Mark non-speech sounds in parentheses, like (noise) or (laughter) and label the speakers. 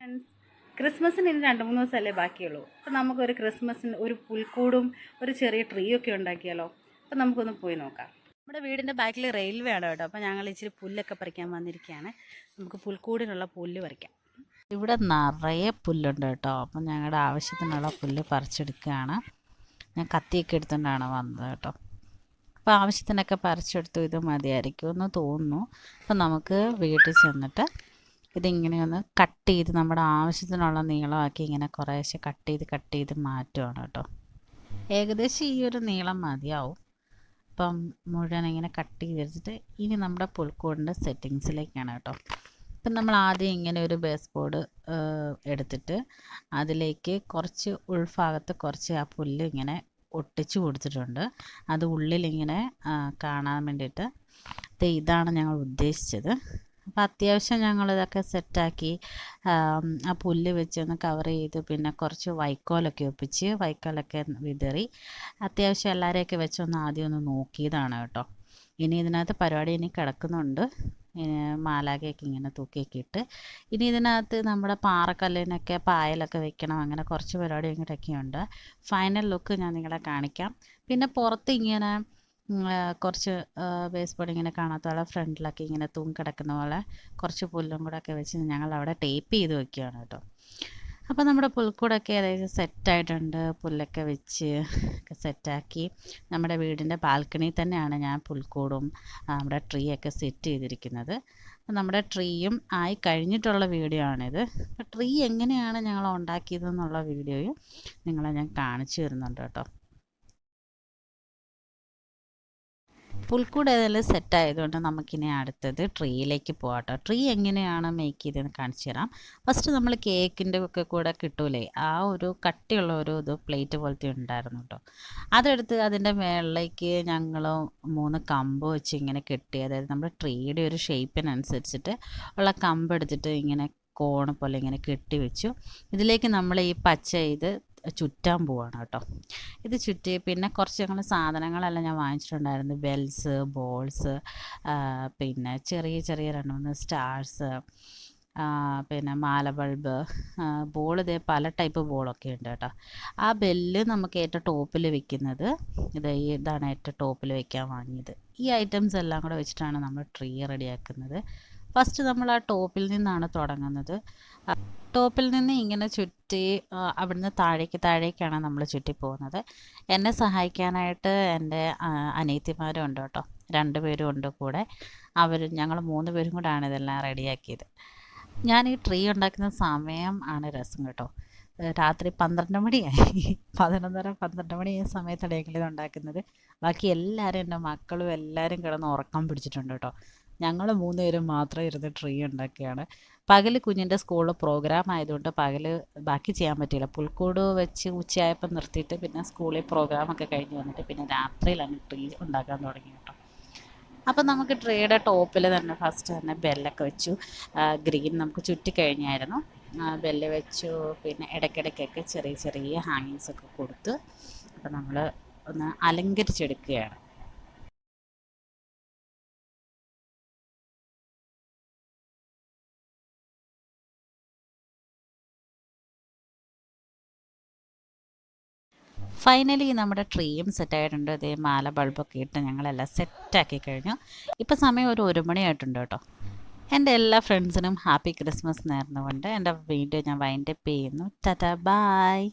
Speaker 1: Friends ക്രിസ്മസിന് ഇനി രണ്ട് മൂന്ന് ദിവസമല്ലേ ബാക്കിയുള്ളൂ. അപ്പോൾ നമുക്കൊരു ക്രിസ്മസിന് ഒരു പുൽക്കൂടും ഒരു ചെറിയ ട്രീ ഒക്കെ ഉണ്ടാക്കിയാലോ? അപ്പോൾ നമുക്കൊന്ന് പോയി നോക്കാം. നമ്മുടെ വീടിന്റെ ബാക്കിൽ റെയിൽവേ ആണ് കേട്ടോ. അപ്പോൾ ഞങ്ങൾ ഇച്ചിരി പുല്ലൊക്കെ പറിക്കാൻ വന്നിരിക്കുകയാണ്. നമുക്ക് പുൽക്കൂടിനുള്ള പുല്ല് പറിക്കാം.
Speaker 2: ഇവിടെ നിറയെ പുല്ലുണ്ട് കേട്ടോ. അപ്പം ഞങ്ങളുടെ ആവശ്യത്തിനുള്ള പുല്ല് പറിച്ചെടുക്കുകയാണ്. ഞാൻ കത്തിയൊക്കെ എടുത്തുകൊണ്ടാണ് വന്നത് കേട്ടോ. അപ്പോൾ ആവശ്യത്തിനൊക്കെ പറിച്ചെടുത്തു ഇത് മതിയായിരിക്കുമെന്ന് തോന്നുന്നു. അപ്പം നമുക്ക് വീട്ടിൽ ചെന്നിട്ട് ഇതിങ്ങനെ ഒന്ന് കട്ട് ചെയ്ത് നമ്മുടെ ആവശ്യത്തിനുള്ള നീളമാക്കി ഇങ്ങനെ കുറേശ്ശെ കട്ട് ചെയ്ത് കട്ട് ചെയ്ത് മാറ്റുവാണ് കേട്ടോ. ഏകദേശം ഈ ഒരു നീളം മതിയാവും. അപ്പം മുഴുവൻ ഇങ്ങനെ കട്ട് ചെയ്തെടുത്തിട്ട് ഇനി നമ്മുടെ പുൽക്കൂടിന്റെ സെറ്റിങ്സിലേക്കാണ് കേട്ടോ. ഇപ്പം നമ്മൾ ആദ്യം ഇങ്ങനെ ഒരു ബേസ് ബോർഡ് എടുത്തിട്ട് അതിലേക്ക് കുറച്ച് ഉൾഭാഗത്ത് കുറച്ച് ആ പുല്ല് ഇങ്ങനെ ഒട്ടിച്ചു കൊടുത്തിട്ടുണ്ട്. അത് ഉള്ളിലിങ്ങനെ കാണാൻ വേണ്ടിയിട്ട് ഇതാണ് ഞങ്ങൾ ഉദ്ദേശിച്ചത്. അപ്പോൾ അത്യാവശ്യം ഞങ്ങളിതൊക്കെ സെറ്റാക്കി ആ പുല്ല് വെച്ച് ഒന്ന് കവർ ചെയ്ത് പിന്നെ കുറച്ച് വൈക്കോലൊക്കെ ഒപ്പിച്ച് വൈക്കോലൊക്കെ വിതറി അത്യാവശ്യം എല്ലാവരെയൊക്കെ വെച്ചൊന്ന് ആദ്യം ഒന്ന് നോക്കിയതാണ് കേട്ടോ. ഇനി ഇതിനകത്ത് പരിപാടി ഇനി കിടക്കുന്നുണ്ട്. ഇനി മാലാഖയൊക്കെ ഇങ്ങനെ തൂക്കിയൊക്കെ ഇട്ട് ഇനി ഇതിനകത്ത് നമ്മുടെ പാറക്കല്ലിനൊക്കെ പായലൊക്കെ വെക്കണം അങ്ങനെ കുറച്ച് പരിപാടി ഇങ്ങോട്ടൊക്കെയുണ്ട്. ഫൈനൽ ലുക്ക് ഞാൻ നിങ്ങളെ കാണിക്കാം. പിന്നെ പുറത്ത് ഇങ്ങനെ കുറച്ച് വേസ്റ്റ് ബോർഡ് ഇങ്ങനെ കാണാത്ത പോലെ ഫ്രണ്ടിലൊക്കെ ഇങ്ങനെ തൂങ്ങി കിടക്കുന്ന പോലെ കുറച്ച് പുല്ലും കൂടെ ഒക്കെ വെച്ച് ഞങ്ങൾ അവിടെ ടേപ്പ് ചെയ്ത് വെക്കുകയാണ് കേട്ടോ. അപ്പോൾ നമ്മുടെ പുൽക്കൂടൊക്കെ ഏകദേശം സെറ്റായിട്ടുണ്ട് പുല്ലൊക്കെ വെച്ച് ഒക്കെ സെറ്റാക്കി നമ്മുടെ വീടിന്റെ ബാൽക്കണി തന്നെയാണ് ഞാൻ പുൽക്കൂടും നമ്മുടെ ട്രീ ഒക്കെ സെറ്റ് ചെയ്തിരിക്കുന്നത്. നമ്മുടെ ട്രീയും ആയി കഴിഞ്ഞിട്ടുള്ള വീഡിയോ ആണിത്. അപ്പോൾ ട്രീ എങ്ങനെയാണ് ഞങ്ങൾ ഉണ്ടാക്കിയതെന്നുള്ള വീഡിയോയും നിങ്ങളെ ഞാൻ കാണിച്ചു തരുന്നുണ്ട് കേട്ടോ. പുൽക്കൂട് ഏതായാലും സെറ്റ് ആയതുകൊണ്ട് നമുക്കിനി അടുത്തത് ട്രീയിലേക്ക് പോകാം ട്രീ എങ്ങനെയാണ് മേക്ക് ചെയ്തതെന്ന് കാണിച്ചു തരാം. ഫസ്റ്റ് നമ്മൾ കേക്കിന്റെ ഒക്കെ കൂടെ കിട്ടൂലേ ആ ഒരു കട്ടിയുള്ള ഒരു ഇത് പ്ലേറ്റ് പോലത്തെ ഉണ്ടായിരുന്നു കേട്ടോ അതെടുത്ത് അതിന്റെ മേളിലേക്ക് ഞങ്ങൾ മൂന്ന് കമ്പ് വെച്ച് ഇങ്ങനെ കെട്ടി അതായത് നമ്മുടെ ട്രീയുടെ ഒരു ഷേപ്പിനനുസരിച്ചിട്ട് ഉള്ള കമ്പ് എടുത്തിട്ട് ഇങ്ങനെ കോണ് പോലെ ഇങ്ങനെ കെട്ടി വെച്ചു. ഇതിലേക്ക് നമ്മൾ ഈ പച്ച ഇത് ചുറ്റാൻ പോവാണ് കേട്ടോ. ഇത് ചുറ്റി പിന്നെ കുറച്ച് ഞങ്ങൾ സാധനങ്ങളെല്ലാം ഞാൻ വാങ്ങിച്ചിട്ടുണ്ടായിരുന്നു. ബെൽസ് ബോൾസ് പിന്നെ ചെറിയ ചെറിയ രണ്ട് മൂന്ന് സ്റ്റാർസ് പിന്നെ മാല ബൾബ് ബോൾ ഇതേ പല ടൈപ്പ് ബോളൊക്കെ ഉണ്ട് കേട്ടോ. ആ ബെല്ല് നമുക്ക് ഏറ്റവും ടോപ്പിൽ വെക്കുന്നത് ഇത് ഇതാണ് ഏറ്റവും ടോപ്പിൽ വെക്കാൻ വാങ്ങിയത്. ഈ ഐറ്റംസ് എല്ലാം കൂടെ വെച്ചിട്ടാണ് നമ്മൾ ട്രീ റെഡിയാക്കുന്നത് ഫസ്റ്റ് നമ്മൾ ആ ടോപ്പിൽ നിന്നാണ് തുടങ്ങുന്നത്. ടോപ്പിൽ നിന്ന് ഇങ്ങനെ ചുറ്റി അവിടുന്ന് താഴേക്ക് താഴേക്കാണ് നമ്മൾ ചുറ്റി പോകുന്നത് എന്നെ സഹായിക്കാനായിട്ട് എന്റെ അനിയത്തിമാരും ഉണ്ട് കേട്ടോ. രണ്ടുപേരും ഉണ്ട് കൂടെ. അവർ ഞങ്ങൾ മൂന്ന് പേരും കൂടെയാണ് ഇതെല്ലാം റെഡിയാക്കിയത്. ഞാൻ ഈ ട്രീ ഉണ്ടാക്കുന്ന സമയം ആണ് രസം കേട്ടോ. രാത്രി പന്ത്രണ്ട് മണിയായി. (laughs) പതിനൊന്നര പന്ത്രണ്ട് മണി ഈ സമയത്താണ് ഉണ്ടാക്കുന്നത്. ബാക്കി എല്ലാവരും എന്റെ മക്കളും എല്ലാവരും കിടന്ന് ഉറക്കം പിടിച്ചിട്ടുണ്ട് കേട്ടോ. ഞങ്ങൾ മൂന്ന് പേരും മാത്രം ഇരുന്ന് ട്രീ ഉണ്ടാക്കിയാണ്. പകൽ കുഞ്ഞിന്റെ സ്കൂളിൽ പ്രോഗ്രാം ആയതുകൊണ്ട് പകൽ ബാക്കി ചെയ്യാൻ പറ്റിയില്ല. പുൽക്കൂട് വെച്ച് ഉച്ചയായപ്പോൾ നിർത്തിയിട്ട് പിന്നെ സ്കൂളിൽ പ്രോഗ്രാമൊക്കെ കഴിഞ്ഞ് വന്നിട്ട് പിന്നെ രാത്രിയിലാണ് ട്രീ ഉണ്ടാക്കാൻ തുടങ്ങി കേട്ടോ. അപ്പം നമുക്ക് ട്രീയുടെ ടോപ്പിൽ തന്നെ ഫസ്റ്റ് തന്നെ ബെല്ലൊക്കെ വെച്ചു. ഗ്രീൻ നമുക്ക് ചുറ്റി കഴിഞ്ഞായിരുന്നു. ബെല്ല് വെച്ചു. പിന്നെ ഇടയ്ക്കിടയ്ക്കൊക്കെ ചെറിയ ചെറിയ ഹാങ്ങിങ്സൊക്കെ കൊടുത്ത് അപ്പം നമ്മൾ ഒന്ന് അലങ്കരിച്ചെടുക്കുകയാണ്. ഫൈനലി നമ്മുടെ ട്രീയും സെറ്റായിട്ടുണ്ട് ഇതേ മാല ബൾബൊക്കെ ഇട്ട് ഞങ്ങളെല്ലാം സെറ്റാക്കി കഴിഞ്ഞു. ഇപ്പം സമയം ഒരു ഒരു മണിയായിട്ടുണ്ട് കേട്ടോ. എന്റെ എല്ലാ ഫ്രണ്ട്സിനും ഹാപ്പി ക്രിസ്മസ് നേർന്നുകൊണ്ട് എന്റെ വീഡിയോ ഞാൻ വൈൻഡപ്പ് ചെയ്യുന്നു. ടാറ്റാ ബായ്